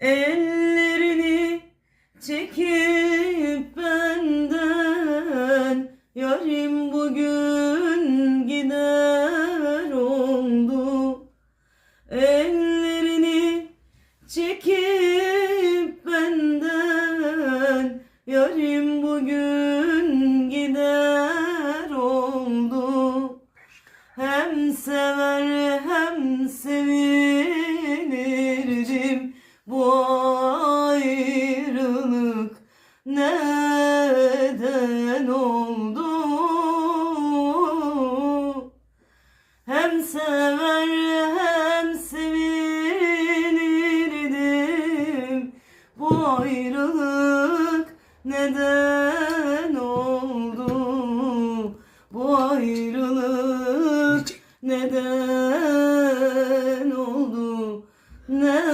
Ellerini çekip benden Yarim bugün gider oldu. Ellerini çekip benden Yarim sever hem sevilirdim Bu ayrılık neden oldu? Bu ayrılık neden oldu? Neden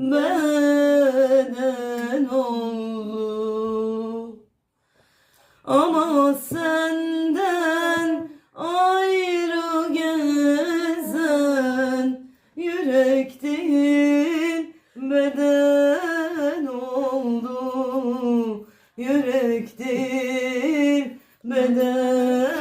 Beden oldu ama senden ayrı gezen yürek değil beden oldu. Yürek değil beden